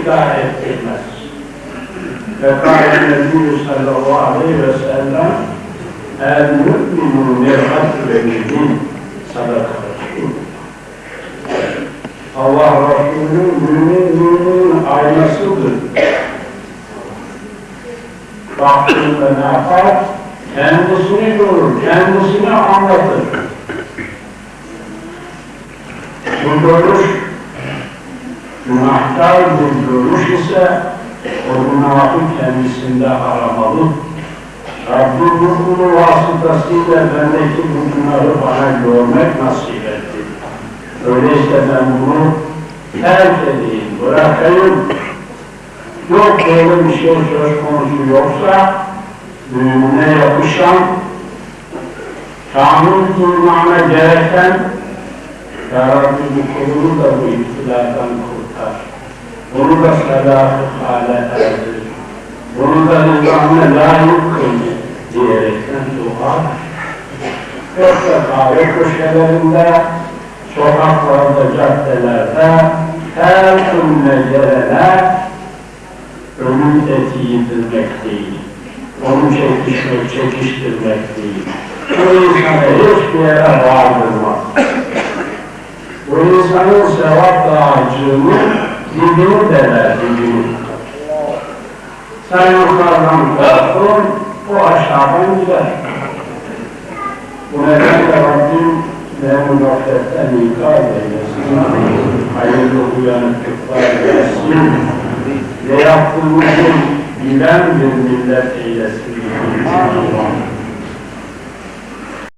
iflah ettirmez. Ve kâle Nebi sallallahu aleyhi ve sellem El mü'minu mir'at ve mü'min sadaka. Allah Resulü mümin müminin aynasıdır. Baktığında ne yapar? Kendisini görür, kendisini anlatır. Bu görüş, günahkar bir görüş ise o günahı kendisinde aramalı. Rabbim bu kulu vasıtasıyla bendeki bu günahı bana görmek nasip etti. Öyleyse ben bunu terk edeyim, bırakayım. Yok böyle bir şey söz konusu yoksa, müminine yapışan, kanun imana gereken, Ya Rabbi bu kulunu da bu iptiladan kurtar. Salah-ı hale erdir. Bunu da nizamına layık kıl diyerekten dua. Yoksa kahve köşelerinde, sokaklarda, caddelerde her önüne gelene ölüm eti yedirmek değil. Onu çekişmek, çekiştirmek değil. Bu insanı hiçbir yere vardırmaz. Sevap dağcığını dibini deler, dibini. Sen yukarıdan korkun, o aşağıdan gider. Bu nedenle Rabbim beni gafletten ikaz eylesin. Hayırlı uyanıklıklar versin. Ve yaptığımızı bilen bir millet eylesin. Allah'ım.